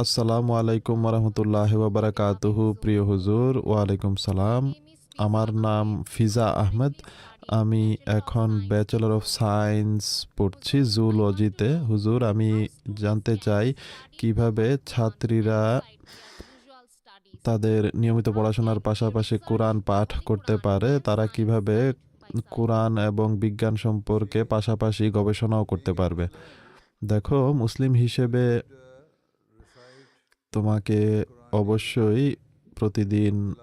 আসসালামু আলাইকুম রহমতুল্লাহ বারাকাতুহু প্রিয় হুজুর, ওয়ালাইকুম সালাম। আমার নাম ফিজা আহমেদ। আমি এখন ব্যাচেলর অফ সায়েন্স পড়ছি জুলজিতে হুজুর, আমি জানতে চাই কীভাবে ছাত্রীরা তাদের নিয়মিত পড়াশোনার পাশাপাশি কোরআন পাঠ করতে পারে, তারা কীভাবে কোরআন এবং বিজ্ঞান সম্পর্কে পাশাপাশি গবেষণাও করতে পারবে? দেখো, মুসলিম হিসেবে তোমাকে অবশ্যই প্রতিদিন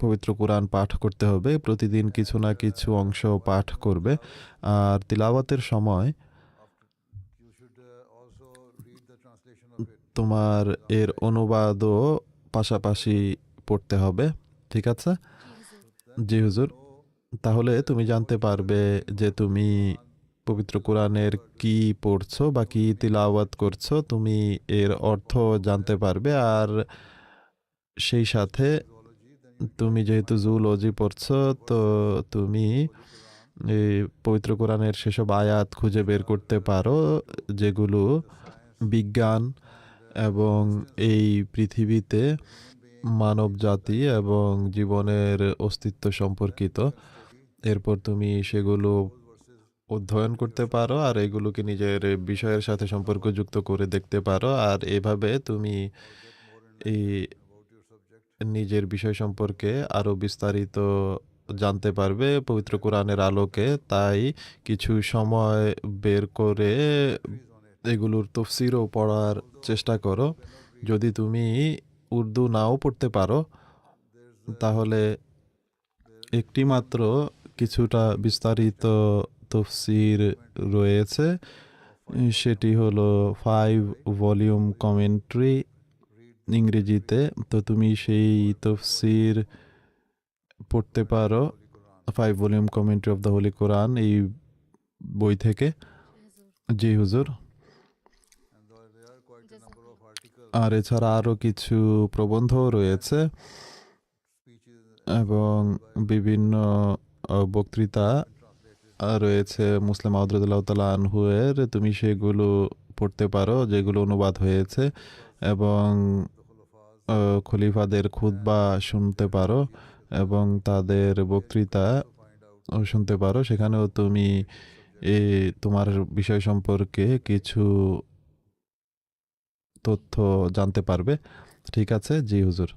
পবিত্র কোরআন পাঠ করতে হবে। প্রতিদিন কিছু না কিছু অংশ পাঠ করবে। আর তিলাওয়াতের সময় তোমার এর অনুবাদও পাশাপাশি পড়তে হবে। ঠিক আছে? জি হুজুর। তাহলে তুমি জানতে পারবে যে তুমি পবিত্র কোরআনের কি পড়ছো বা কি তিলাওয়াত করছ, তুমি এর অর্থ জানতে পারবে। আর সেই সাথে তুমি যেহেতু জুলজি পড়ছো, তো তুমি এই পবিত্র কোরআনের সেসব আয়াত খুঁজে বের করতে পারো, যেগুলো বিজ্ঞান এবং এই পৃথিবীতে মানব জাতি এবং জীবনের অস্তিত্ব সম্পর্কিত। এরপর তুমি সেগুলো অধ্যয়ন করতে পারো আর এগুলোকে নিজের বিষয়ের সাথে সম্পর্কযুক্ত করে দেখতে পারো। আর এভাবে তুমি এই নিজের বিষয় সম্পর্কে আরও বিস্তারিত জানতে পারবে পবিত্র কোরআনের আলোকে। তাই কিছু সময় বের করে এগুলোর তফসিরও পড়ার চেষ্টা করো। যদি তুমি উর্দু নাও পড়তে পারো, তাহলে একটি মাত্র কিছুটা বিস্তারিত তফসির রয়েছে। সেটি হলো ফাইভ ভলিউম কমেন্ট্রি ইংরেজিতে। তো তুমি সেই তফসির পড়তে পারো five volume commentary of the Holy Quran এই বই থেকে। জি হুজুর। আর এছাড়া আরও কিছু প্রবন্ধও রয়েছে। এবং বিভিন্ন বক্তৃতা রয়েছে মুসলিম আহদুল্লাহ তালা আনহুয়ের। তুমি সেগুলো পড়তে পারো, যেগুলো অনুবাদ হয়েছে এবং খলিফাদের খুতবা শুনতে পারো এবং তাদের বক্তৃতা শুনতে পারো। সেখানেও তুমি তোমার বিষয় সম্পর্কে কিছু তথ্য জানতে পারবে। ঠিক আছে? জি, হুজুর।